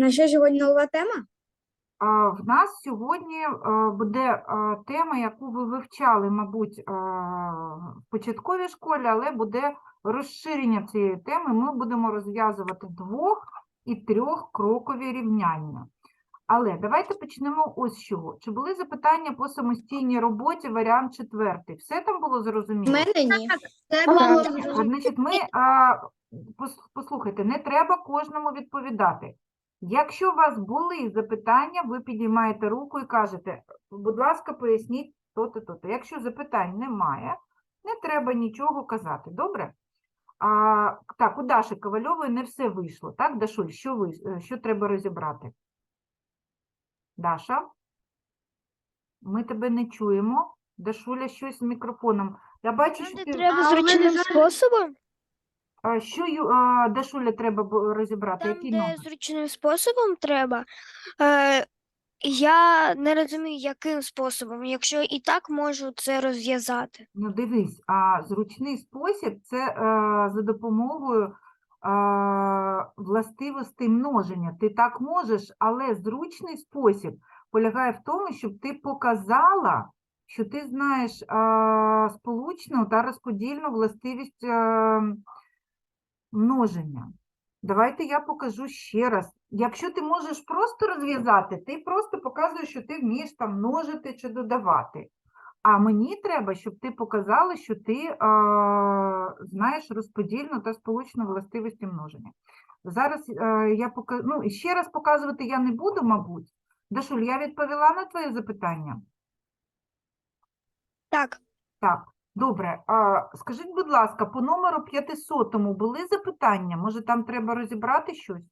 На що сьогодні нова тема? А, В нас сьогодні е, буде е, тема, яку ви вивчали, мабуть, е, в початковій школі, але буде розширення цієї теми. Ми будемо розв'язувати двох і трьох крокові рівняння. Але давайте почнемо ось з чого. Чи були запитання по самостійній роботі, варіант четвертий? Все там було У мене ні. Значить, ми, а, послухайте, не треба кожному відповідати. Якщо у вас були запитання, ви підіймаєте руку і кажете, будь ласка, поясніть то-то, то-то. Якщо запитань немає, не треба нічого казати, добре? А, так, у Даші Ковальової не все вийшло, так, Дашуль, що, ви, е, що треба розібрати? Даша? Ми тебе не чуємо. Дашуля, щось з мікрофоном. Я бачу, що ти... Треба А, у мене зручним способом. А що Ю- а, Дашуля треба бу- розібрати? Там, Який де номер? зручним способом треба. Е, я не розумію, яким способом, якщо і так можу це розв'язати. Ну, дивись, а зручний спосіб це е, за допомогою е, властивостей множення. Ти так можеш, але зручний спосіб полягає в тому, щоб ти показала, що ти знаєш е, сполучну та розподільну властивість е, множення. Давайте я покажу ще раз. Якщо ти можеш просто розв'язати, ти просто показуєш, що ти вмієш там множити чи додавати. А мені треба, щоб ти показала, що ти е, знаєш розподільну та сполучну властивості множення. Зараз е, я пока... ну, ще раз показувати я не буду, мабуть. Дашуль, я відповіла на твоє запитання? Так, Так, добре. А, скажіть, будь ласка, по номеру 500 були запитання? Може, там треба розібрати щось?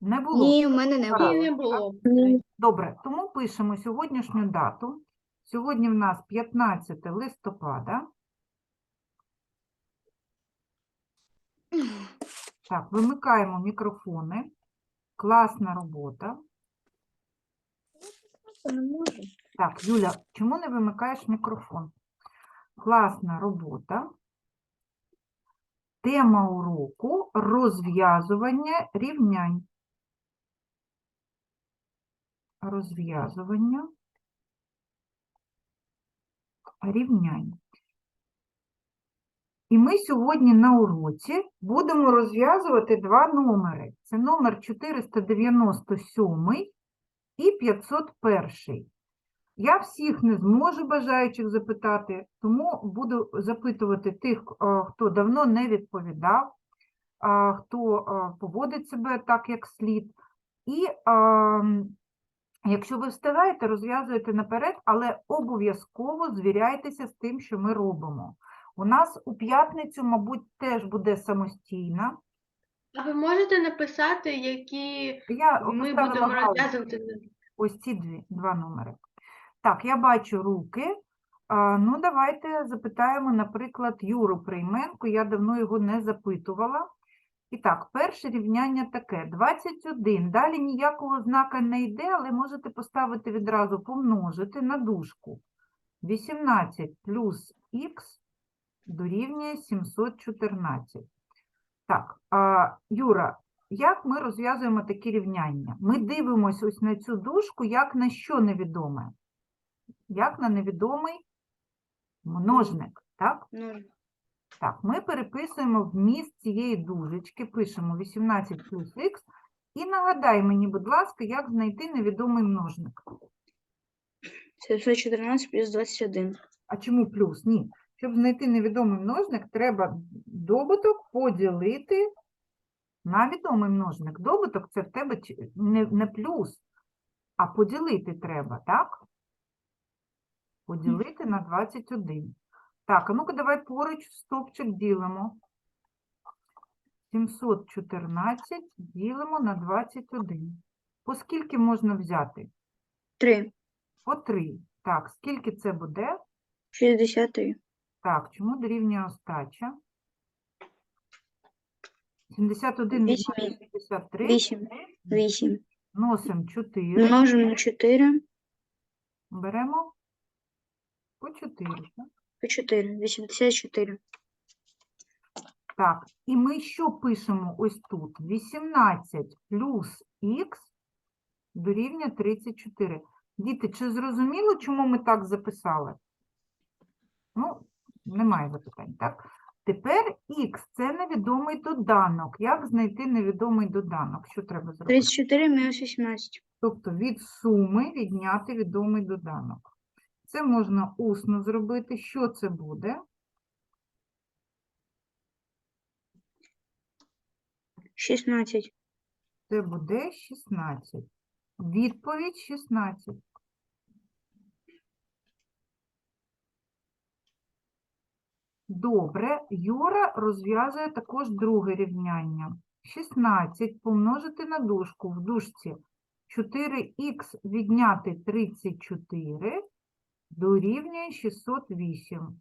Не було. Ні, у мене не було. не було. Добре, тому пишемо сьогоднішню дату. Сьогодні в нас 15 листопада. Так, вимикаємо мікрофони. Класна робота. Так, Юля, чому не вимикаєш мікрофон? Класна робота. Тема уроку розв'язування рівнянь. Розв'язування рівнянь. І ми сьогодні на уроці будемо розв'язувати два номери. Це номер 497 і 501. Я всіх не зможу бажаючих запитати, тому буду запитувати тих, е, хто давно не відповідав, хто е, поводить себе так, як слід. І ем, якщо ви встигаєте, розв'язуйте наперед, але обов'язково звіряйтеся з тим, що ми робимо. У нас у п'ятницю, мабуть, теж буде самостійна. А ви можете написати, які Я ми будемо розв'язувати? Ось ці дві, два номери. Так, я бачу руки. Ну, давайте запитаємо, наприклад, Юру Прийменко. Я давно його не запитувала. І так, перше рівняння таке. 21. Далі ніякого знака не йде, але можете поставити відразу помножити на дужку. 18 плюс х дорівнює 714. Так, Юра, як ми розв'язуємо такі рівняння? Ми дивимося ось на цю дужку, як на що невідоме? Як на невідомий множник, так? Так, ми переписуємо вміст цієї дужечки, пишемо 18 плюс х, і нагадай мені, будь ласка, як знайти невідомий множник. 714 плюс 21. А чому плюс? Ні. Щоб знайти невідомий множник, треба добуток поділити на відомий множник. Добуток це в тебе не, не плюс, а поділити треба, так? Поділити на 21. Так, а ну-ка давай поруч стовпчик ділимо. 714 ділимо на 21. По скільки можна взяти? 3. По 3. Так, скільки це буде? 63. Так, чому дорівнює остача? 71 Вісім. 63. 8. 8. Носимо 4. Множимо на 4. Беремо по 4. так? По 4. 84. Так, і ми що пишемо ось тут? 18 плюс х дорівнює 34. Діти, чи зрозуміло, чому ми так записали? Ну, немає запитань, так? Тепер х – це невідомий доданок. Як знайти невідомий доданок? Що треба зробити? 34 мінус 18. Тобто від суми відняти відомий доданок. Це можна усно зробити. Що це буде? 16. Це буде 16. Відповідь 16. Добре, Юра розв'язує також друге рівняння. 16 помножити на дужку в дужці 4х відняти 34 дорівнює 608.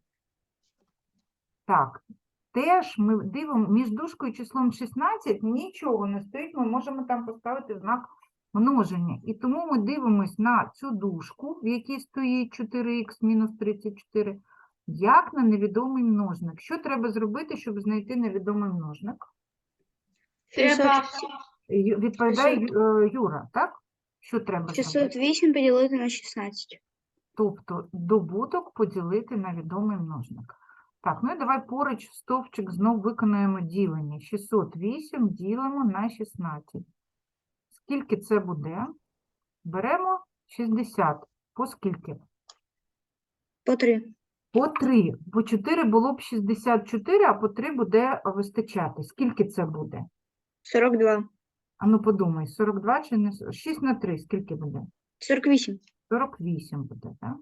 Так, теж ми дивимо між дужкою і числом 16 нічого не стоїть, ми можемо там поставити знак множення. І тому ми дивимось на цю дужку, в якій стоїть 4х мінус 34, як на невідомий множник. Що треба зробити, щоб знайти невідомий множник? Треба Відповідає 600. Е, Юра, так? Що треба зробити? 608 поділити на 16. Тобто добуток поділити на відомий множник. Так, ну і давай поруч стовпчик знов виконаємо ділення. 608 ділимо на 16. Скільки це буде? Беремо 60. По скільки? По 3. По 3. По 4 було б 64, а по 3 буде вистачати. Скільки це буде? 42. А ну подумай, 42 чи не... с- 6 на 3, скільки буде? 48. 48 буде, так?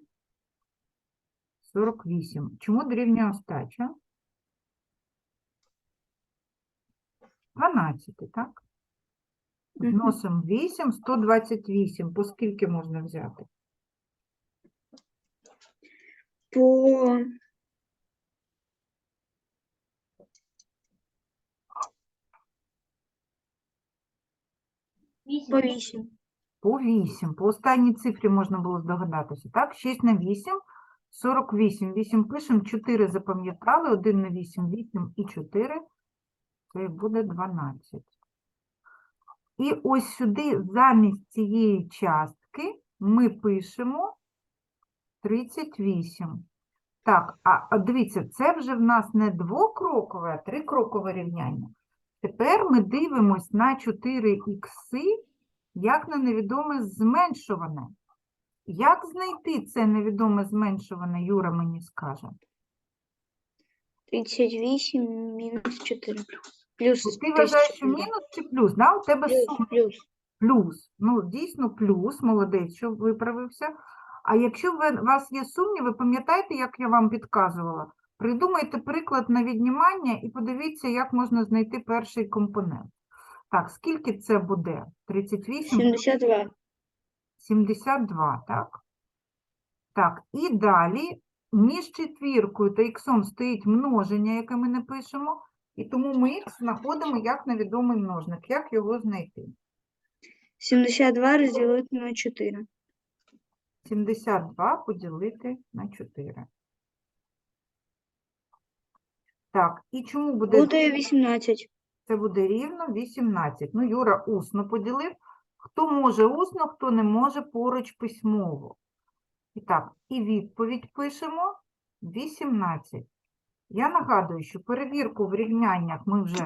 48. Чому дорівнює остача? 12, так? Мгм. Вносимо 8, 128. По скільки можна взяти? По по 8. По 8. По останній цифрі можна було здогадатися, так? 6 на 8 – 48. 8 пишемо, 4 запам'ятали, 1 на 8 – 8 і 4. Це буде 12. І ось сюди замість цієї частки ми пишемо 38. Так, а, дивіться, це вже в нас не двокрокове, а трикрокове рівняння. Тепер ми дивимось на 4 ікси, як на невідоме зменшуване. Як знайти це невідоме зменшуване, Юра мені скаже. 38 мінус 4. Плюс Ти вважаєш, що мінус чи плюс? Да? У тебе Плюс, сума плюс. плюс. Ну, дійсно, плюс, молодець, що виправився. А якщо ви- у вас є сумніви, пам'ятаєте, як я вам підказувала? Придумайте приклад на віднімання і подивіться, як можна знайти перший компонент. Так, скільки це буде? 38? 72. 72, так? Так, і далі між четвіркою та іксом стоїть множення, яке ми не пишемо, і тому ми х знаходимо як невідомий множник. Як його знайти? 72 розділити на 4. 72 поділити на 4. Так, і чому буде Буде 18. Це буде рівно 18. Ну, Юра усно поділив. Хто може усно, хто не може поруч письмово. І так, і відповідь пишемо 18. Я нагадую, що перевірку в рівняннях ми вже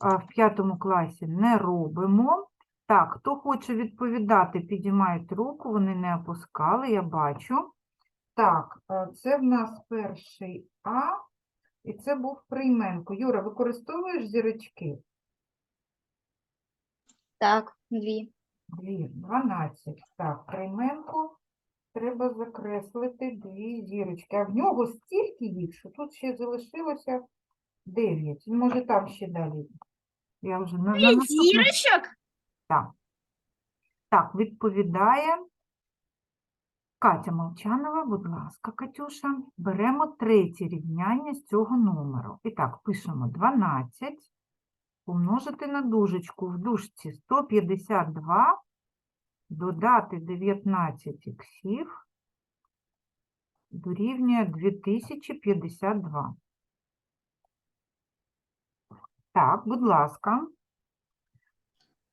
в п'ятому класі не робимо. Так, хто хоче відповідати, підіймають руку, вони не опускали, я бачу. Так, це в нас перший А, і це був прийменко. Юра, використовуєш зірочки? Так, 2. Дві, 12. Так, прийменку треба закреслити дві зірочки. А в нього стільки їх, що тут ще залишилося 9. Він може там ще далі. Я вже на, на наступне- зірочок? Так. Так, відповідає Катя Молчанова, будь ласка, Катюша. Беремо третє рівняння з цього номеру. І так, пишемо 12 помножити на дужечку в дужці 152, додати 19 іксів дорівнює 2052. Так, будь ласка.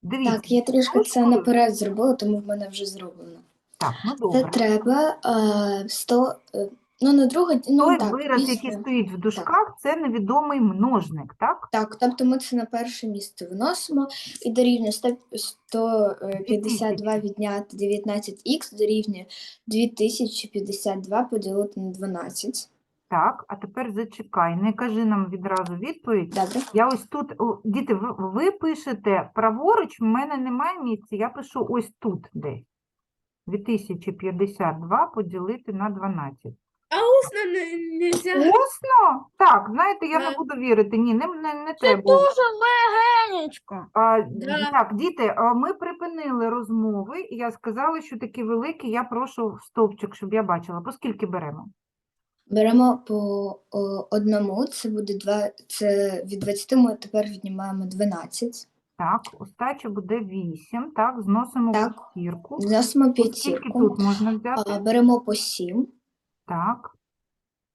Дивіться, Так, я трішки це наперед зробила, тому в мене вже зроблено. Так, ну Це треба е, 100, е, ну не друге, ну Той так, вираз, який вісім. стоїть в дужках, це невідомий множник, так? Так, тобто ми це на перше місце виносимо і дорівнює 100, 152 відняти 19х дорівнює 2052 поділити на 12. Так, а тепер зачекай, не кажи нам відразу відповідь. Добре? Я ось тут, о, діти, ви, ви пишете праворуч, в мене немає місця, я пишу ось тут десь. 2052 поділити на 12. А усно не, нельзя. Усно? Так, знаєте, я не буду вірити. Ні, не, не, не треба. легенечко. А, Да. Так, діти, а ми припинили розмови, і я сказала, що такі великі, я прошу в стовпчик, щоб я бачила. По скільки беремо? Беремо по о, одному, це буде 2, це від 20 ми тепер віднімаємо 12. Так, остача буде 8, так, зносимо Так. п'ятірку. Вносимо По Скільки п'ятірку. тут можна взяти? А, Беремо по 7. Так,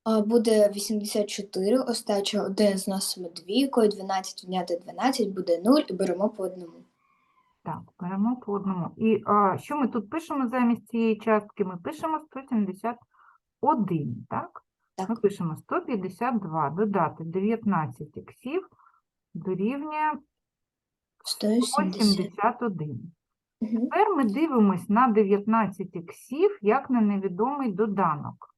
А, Буде 84, остача 1 зносимо двійкою, 12 відняти 12 буде 0 і беремо по одному. так, беремо по одному. І а, що ми тут пишемо замість цієї частки? Ми пишемо 171, так? Ми пишемо 152, додати 19 іксів дорівнює 170. 171. Мгм. Тепер ми дивимось на 19 іксів, як на невідомий доданок.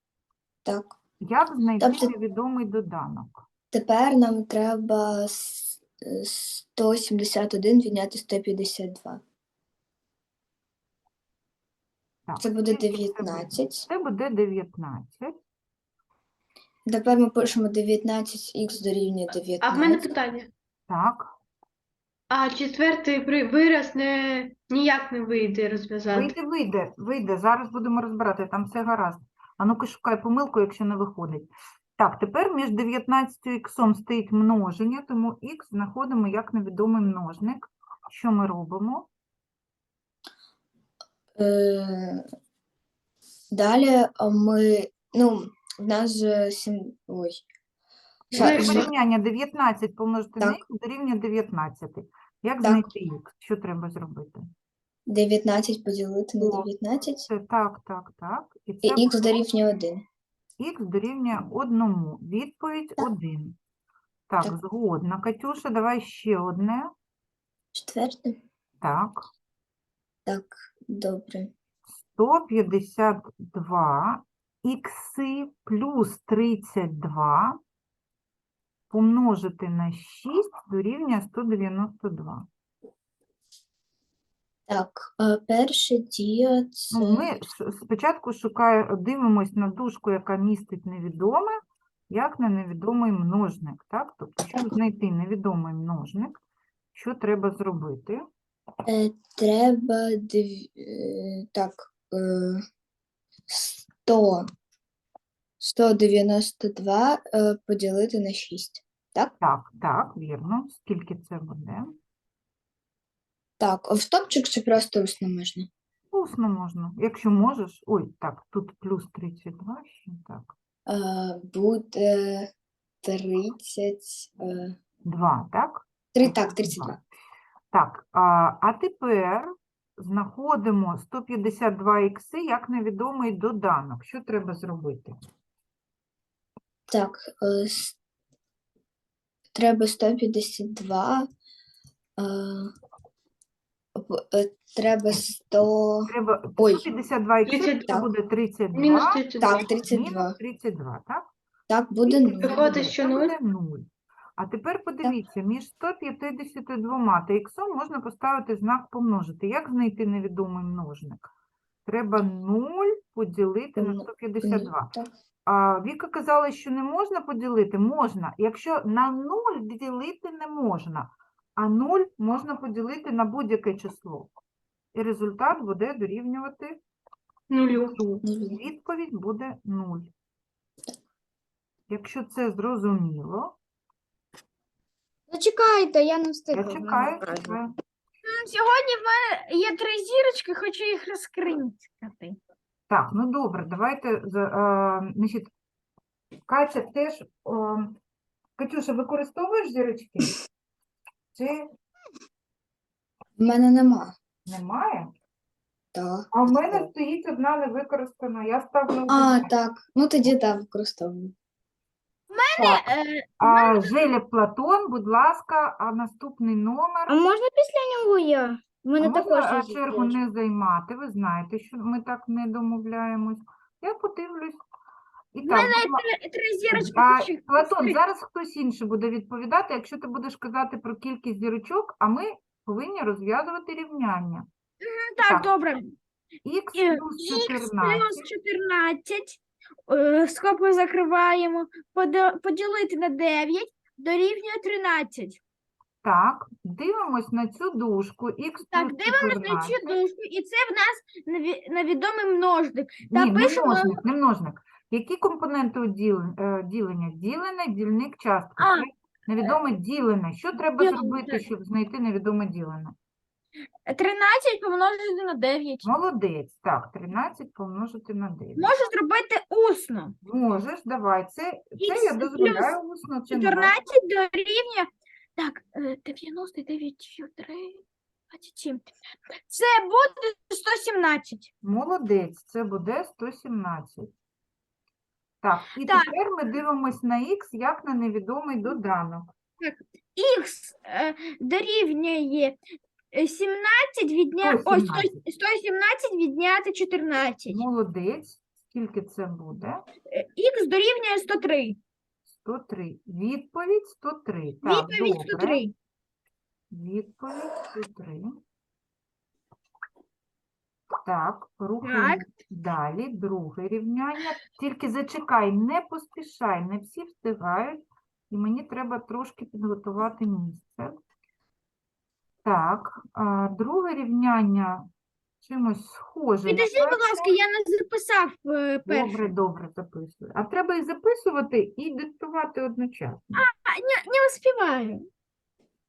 Так. Як знайти Тобто- невідомий доданок? Тепер нам треба с- е, 171 відняти 152. Так, Це буде скільки це 19. Це буде 19. Тепер ми пишемо 19х дорівнює 19. А в мене питання. Так, А четвертий при- вираз не ніяк не вийде розв'язати. вийде, вийде, вийде. Зараз будемо розбирати, там все гаразд. А ну-ка шукай помилку, якщо не виходить. Так, тепер між 19 іксом стоїть множення, тому х знаходимо як невідомий множник. Що ми робимо? Е, Далі а, ми, ну, в нас же сім... Ой. Це порівняння 19 помножити на Так. х дорівнює 19. Як Так. знайти х? Що треба зробити? 19 поділити на О. 19 Це так, так, так. І і це х дорівнює 1. х дорівнює одному. Відповідь Так. 1. Так, Так. згодна. Катюша, давай ще одне. Четверте. Так. Так, добре. 152 ікси плюс 32 помножити на 6 дорівнює 192. Так, е, перша дія це... Ну, ми спочатку шукає, дивимось на дужку, яка містить невідоме, як на невідомий множник. Так? Тобто, щоб знайти невідомий множник, що треба зробити? Е, треба див... е, так, е, 100, 192 е, поділити на 6. Так? Так, так, вірно. Скільки це буде? Так, а в стопчик чи просто усно можна? Усно можна. Якщо можеш. Ой, так, тут плюс 32 ще, так. Е, буде 30, е, 2, так? 3, так, 32. Так, а, а тепер знаходимо 152 ікси як невідомий доданок. Що треба зробити? Так, е, с- треба 152, е, е, треба 100, Треба Ой. 152 ікси, 32. це буде 32, Мінус 32. так, 32. мінус 32, так? Так, буде 0. Виходить, що це нуль? буде 0. А тепер подивіться, між 152 та іксом можна поставити знак помножити. Як знайти невідомий множник? Треба 0 поділити на Пом- 152. Так. А Віка казала, що не можна поділити. Можна, якщо на 0 ділити не можна, а 0 можна поділити на будь-яке число. І результат буде дорівнювати Нулю. Відповідь буде 0. Якщо це зрозуміло, Зачекайте, я не встигла. я чекаю. Сьогодні в мене є три зірочки, хочу їх розкрити. Так, ну добре, давайте. е, значить, Катя теж. е, Катюша, використовуєш зірочки? Чи В мене нема. немає? Так. А в мене стоїть одна невикористана. Я ставлю А, так. Ну тоді так, використовую. Так. Е, А, Желєв Платон, будь ласка, а наступний номер. А можна після нього я? У мене можна також є чергу не займати? Ви знаєте, що ми так не домовляємось. Я подивлюсь. І так, будь ла- три, три зірочки. а, хочу Платон, зараз хтось інший буде відповідати, якщо ти будеш казати про кількість зірочок, а ми повинні розв'язувати рівняння. Так, так. добре. Х Е, плюс Х 14. плюс 14. е, Скобку закриваємо. Подо- Поділити на 9 дорівнює 13. Так, дивимось на цю дужку. Х Так, плюс дивимось на 14. цю дужку, і це в нас неві- невідомий множник. Та Ні, не пишемо- множник, не множник. Які компоненти у діл- е, ділення? Ділене, дільник, частка. А. Це невідоме ділене. Що треба Ділене, зробити, щоб знайти невідоме ділене? 13 помножити на 9. Молодець. Так, 13 помножити на 9. Можу зробити усно. Можеш, давай. Це, це я дозволяю усно. Це не 14 дорівнює. Так, е, 99, 3, 27. Це буде 117. Молодець, це буде 117. Так, і Так. тепер ми дивимось на х як на невідомий доданок. Х е, дорівнює е, 17 відняти. Ой, 100 117. 117 відняти 14. Молодець. Скільки це буде? Е, Х дорівнює 103. 103. Відповідь 103. Так, Відповідь добре. 103. Відповідь 103. Так, рухаємо далі. Друге рівняння. Тільки зачекай, не поспішай, не всі встигають. І мені треба трошки підготувати місце. Так, друге рівняння чимось схоже. на Підожди, будь ласка, я не записав е, перше. Добре, добре, записую. А треба і записувати, і диктувати одночасно. А, не, не успіваю.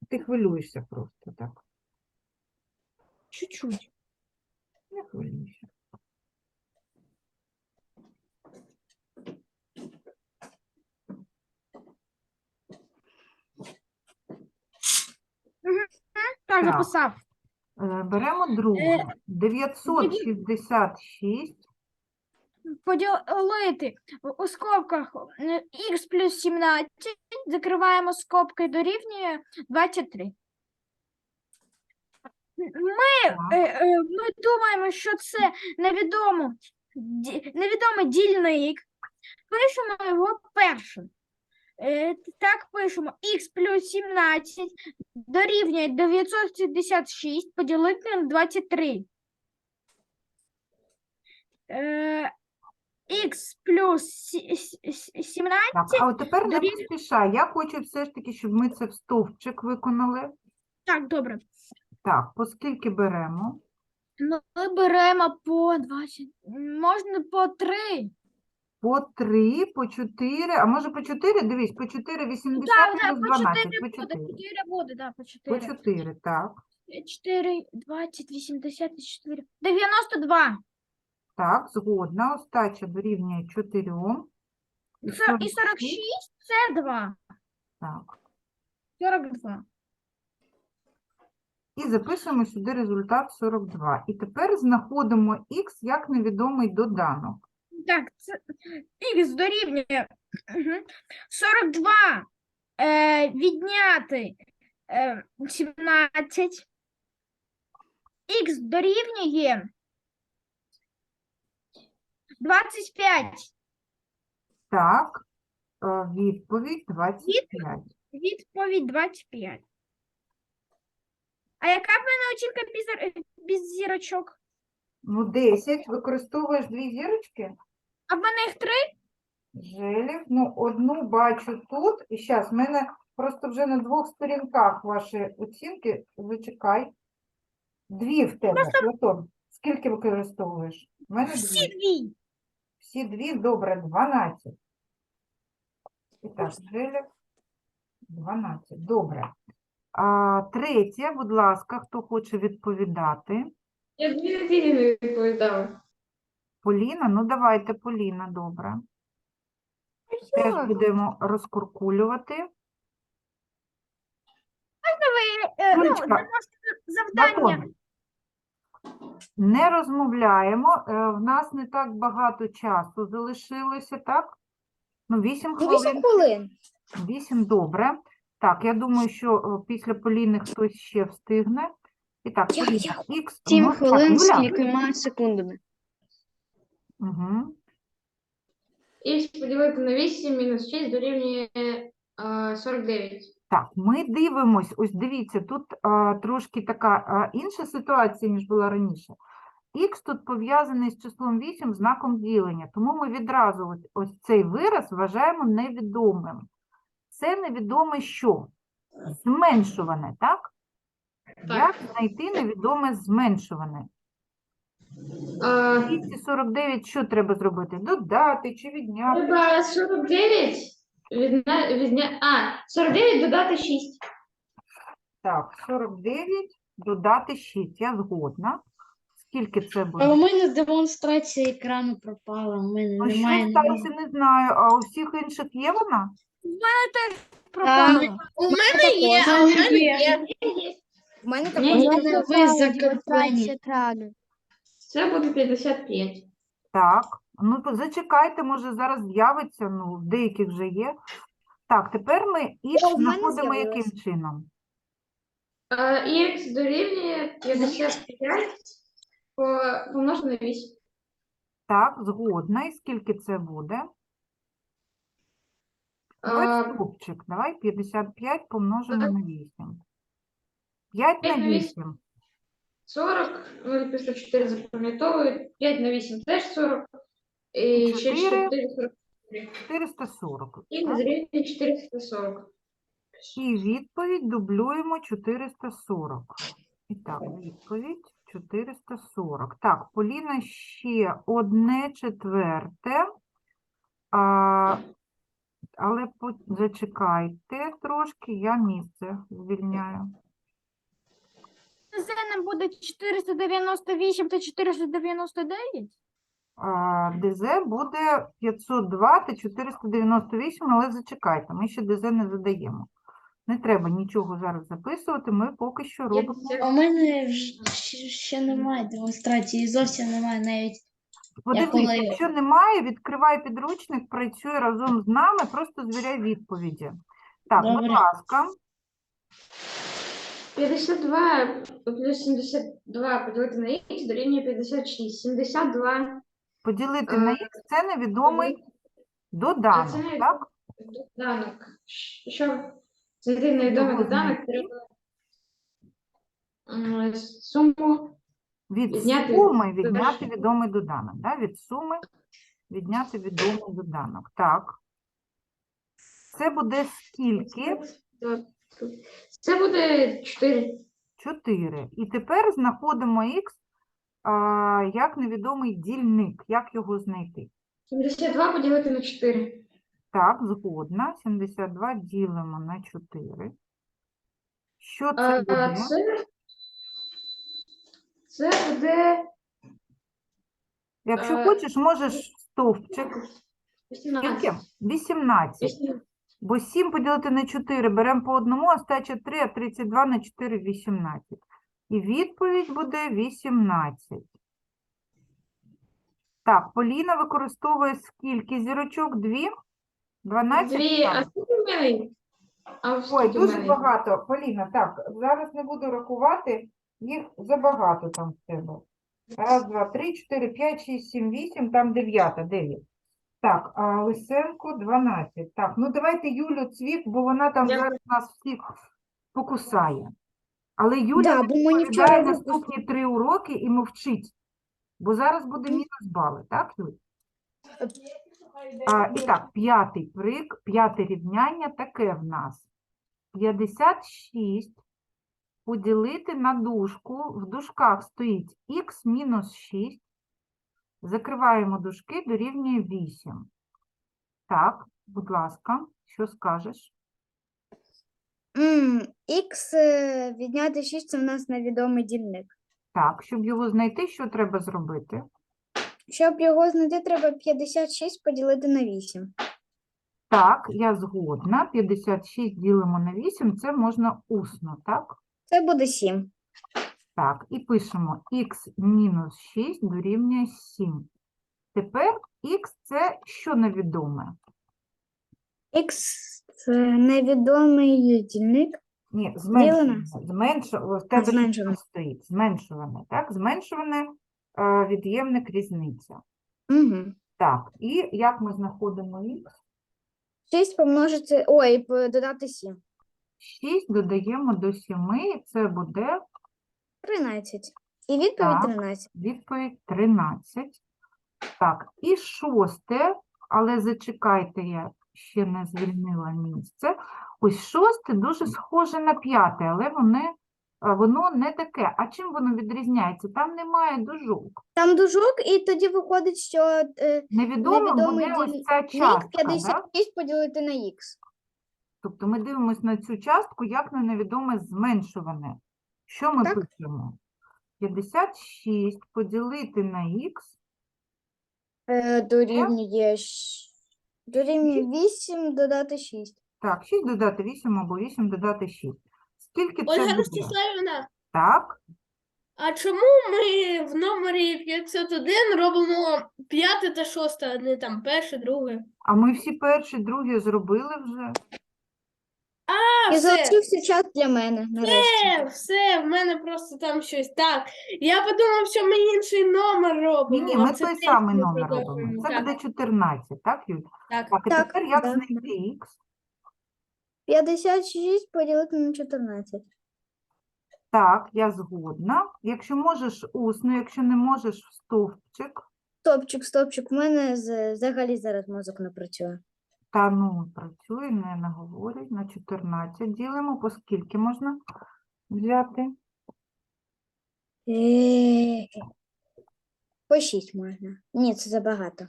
Ти хвилюєшся просто так. Чуть-чуть. Не хвилюйся. Так, Так. записав. Е, Беремо друге. 966 Поділити у скобках х плюс 17, закриваємо скобки дорівнює 23. Ми, е, е, ми думаємо, що це невідомо, ді- невідомий дільник. Пишемо його першим. Е, Так пишемо х плюс 17 дорівнює 966 поділити на 23. Е, Х плюс сі- сі- сі- 17 Так, а от тепер не дорівнює- поспішай. Я хочу все ж таки, щоб ми це в стовпчик виконали. Так, добре. Так, по скільки беремо? Ну, Ми беремо по 20, можна по 3. По 3, по 4, а може по 4? Дивись, по 4, 80 Так, так, плюс по 4 по буде, 4. 4 буде, так, по По 4. 4, так. 4, 20, 84, 92. Так, згодна. Остача дорівнює 4. І Це- І 46 це 2. Так. 42. І записуємо сюди результат 42. І тепер знаходимо х як невідомий доданок. Так, це х дорівнює мгм, 42 е, відняти е, 17. Х дорівнює 25. Так, е, відповідь 25. Відповідь 25. А яка в мене оцінка без, зір- без зірочок? Ну, 10. Використовуєш дві зірочки? А в мене їх три? Желів. Ну, одну бачу тут. І зараз, в мене просто вже на двох сторінках ваші оцінки. Зачекай. Дві в тебе, Платон. Скільки використовуєш? У мене Всі дві. дві. Всі дві, добре, 12. І так, Желів 12. Добре. А, третє, будь ласка, хто хоче відповідати? Я дві неділі не відповідала. Поліна? Ну, давайте, Поліна, добре. Теж будемо розкуркулювати. Е, ну, Юлечка, завдання. Батон. Не розмовляємо. е, В нас не так багато часу залишилося, так? Ну, 8 Ну, 8 хвилин. хвилин. 8, добре. Так, я думаю, що е, після Поліни хтось ще встигне. І так, Я- Поліна, х 7 помножити- хвилин з Юля. кількома секундами. Угу. Х поділити на 8 мінус 6 дорівнює е, 49. Так, ми дивимось, ось дивіться, тут а, трошки така а, інша ситуація, ніж була раніше. Х тут пов'язаний з числом 8 знаком ділення, тому ми відразу ось, ось цей вираз вважаємо невідомим. Це невідоме що? Зменшуване, так? Як знайти невідоме зменшуване? Е, 249 що треба зробити? Додати чи відняти? Треба 49 відня... відня... А, 49 додати 6. Так, 49 додати 6, я згодна. Скільки це буде? А у мене демонстрація екрану пропала. У мене Ну, що сталося, не знаю. А у всіх інших є вона? Пропало. У мене є, а у мене є. В мене також. ні, ви закріплені. екрану. Це буде 55. Так. Ну, то зачекайте, може зараз з'явиться, ну, в деяких вже є. Так, тепер ми х в мене знаходимо яким з'явилось. чином? Е, Х дорівнює 55 по- помножити на 8. Так, згодна. І скільки це буде? Давай. Давай 55 помножимо на 8. 5 на П'ять на 8. 40, 0 після 4 запам'ятовую, 5 на 8 теж 40, і ще Чотири. 4, 40. 440. Х так? дорівнює 440. І відповідь дублюємо 440. І так, відповідь 440. Так, Поліна ще одне четверте. А, але по- зачекайте трошки, я місце звільняю. Це нам буде 498 та 499? А, ДЗ буде 502 та 498, але зачекайте, ми ще ДЗ не задаємо. Не треба нічого зараз записувати, ми поки що робимо. У мене ще, немає демонстрації, зовсім немає навіть. Подивись, коли- якщо немає, відкривай підручник, працюй разом з нами, просто звіряй відповіді. Так, будь ласка, 52 плюс 72 поділити на х дорівнює 56. 72 поділити на Е, х це невідомий доданок, це так? доданок. Щ- Щоб знайти невідомий Його доданок, треба м, суму Від Відняти суми відняти відомий доданок. Да? Від суми відняти відомий доданок. Так. Це буде скільки? Це буде 4. 4. І тепер знаходимо х а, як невідомий дільник. Як його знайти? 72 поділити на 4. Так, згодна. 72 ділимо на 4. Що це А, буде? це, це буде Якщо е, хочеш, можеш стовпчик. 18. Скільки? 18. 18. Бо 7 поділити на 4 беремо по одному, остача 3, а 32 на 4 – 18. І відповідь буде 18. Так, Поліна використовує скільки зірочок? Дві? 12? Дві, а скільки в мене? А Ой, дуже багато. Поліна, так, зараз не буду рахувати, їх забагато там в тебе. Раз, два, три, чотири, п'ять, шість, сім, вісім, там дев'ята, дев'ять. Так, а Лисенко 12. Так, ну давайте Юлю Цвік, бо вона там Я- зараз нас всіх покусає. Але Юля Да, бо мені відповідає вчора випуск- наступні три уроки і мовчить. Бо зараз буде мінус бали, так, Юль? А, і так, п'ятий прик, п'яте рівняння таке в нас. 56 поділити на дужку. В дужках стоїть х мінус 6. Закриваємо дужки, дорівнює 8. Так, будь ласка, що скажеш? Х е, відняти 6 це в нас невідомий дільник. Так, щоб його знайти, що треба зробити? Щоб його знайти, треба 56 поділити на 8. Так, я згодна. 56 ділимо на 8, це можна усно, так? Це буде 7. Так, і пишемо х мінус 6 дорівнює 7. Тепер х це що невідоме? Х це невідомий дільник. Ні, зменшуване. Зменшуване. В тебе зменшуване. стоїть? Зменшуване, так? Зменшуване е, від'ємник різниця. Угу. Так, і як ми знаходимо х? 6 помножити. Ой, додати 7. 6 додаємо до 7, це буде 13. І відповідь Так. 13. відповідь 13. Так, і шосте, але зачекайте, я ще не звільнила місце. Ось шосте дуже схоже на п'яте, але вони, а, воно не таке. А чим воно відрізняється? Там немає дужок. Там дужок, і тоді виходить, що е, Невідомо невідомий буде ось ця дільник частка. Да? 56 поділити на х. Тобто ми дивимося на цю частку як на невідоме зменшуване. Що ми Так. пишемо? 56 поділити на х Е, дорівнює, щ- дорівнює 8 додати 6. Так, 6 додати 8 або 8 додати 6. Скільки це Ольга буде? Ростиславівна, Так, а чому ми в номері 501 робимо п'яте та шосте, а не там перше, друге? а ми всі перші, другі зробили вже. А, І все, залишився час для мене нарешті. все, все, в мене просто там щось. Так, я подумав, що ми інший номер Ні, робимо. ні, а ми це той теж самий ми номер робимо. Це Так, буде 14, так, Юль? так. Так, і Так, тепер як да, знайти х? 56 поділити на 14. Так, я згодна. Якщо можеш усно, якщо не можеш в стовпчик. Стопчик, стопчик, у мене з- взагалі зараз мозок не працює. Та ну, працює, не наговорюй. На 14 ділимо. По скільки можна взяти? Е, По 6 можна. Ні, це забагато.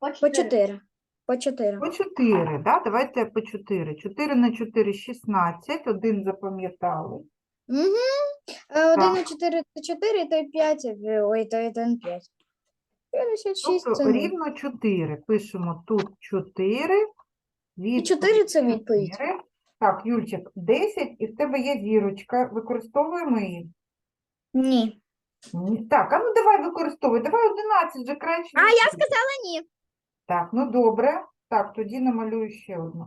По 4. По 4. По 4, да? Давайте по 4. 4 на 4 – 16, один запам'ятали. Угу. 1 на Так. 4 це 4, то й 5. Ой, то 1 5. 56 Тобто 0. рівно 4. Пишемо тут 4. І 4 це відповідь. 4. Так, Юльчик, 10, і в тебе є зірочка. Використовуємо її? Ні. Ні. Так, а ну давай використовуй. Давай 11 вже краще. А, я сказала ні. Так, ну добре. Так, тоді намалюю ще одну.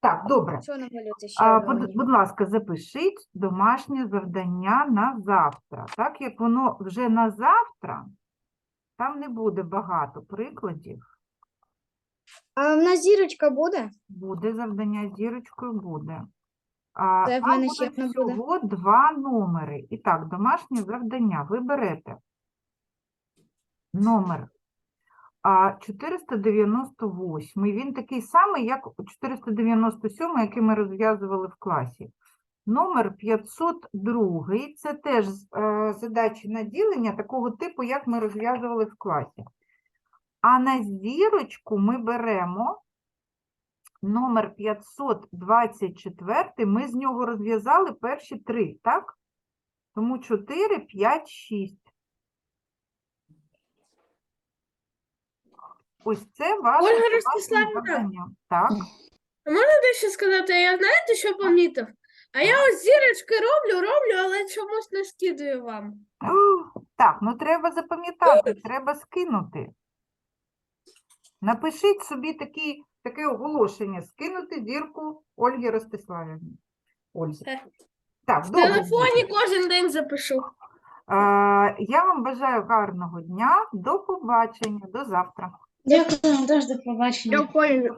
Так, добре. Що намалювати ще А, одну будь, мені? будь ласка, запишіть домашнє завдання на завтра. Так як воно вже на завтра, там не буде багато прикладів. А в нас зірочка буде? Буде завдання зірочкою, буде. А, Це в мене ще одна буде. всього два номери. І так, домашнє завдання. Ви берете номер а, 498. Він такий самий, як 497, який ми розв'язували в класі. Номер 502 – це теж е, задачі на ділення такого типу, як ми розв'язували в класі. А на зірочку ми беремо номер 524, ми з нього розв'язали перші три, так? Тому 4, 5, 6. Ось це ваше Ольга Ростиславівна. завдання. Так, А можна дещо сказати? Я знаєте, що помітив? А я ось зірочки роблю, роблю, але чомусь не скидаю вам. Так, ну треба запам'ятати, треба скинути. Напишіть собі такі, таке оголошення, скинути зірку Ольги Ростиславівні. Ользі. Е. Так, В добре. телефоні кожен день запишу. А, Я вам бажаю гарного дня. До побачення, до завтра. Дякую, теж до побачення. До побачення.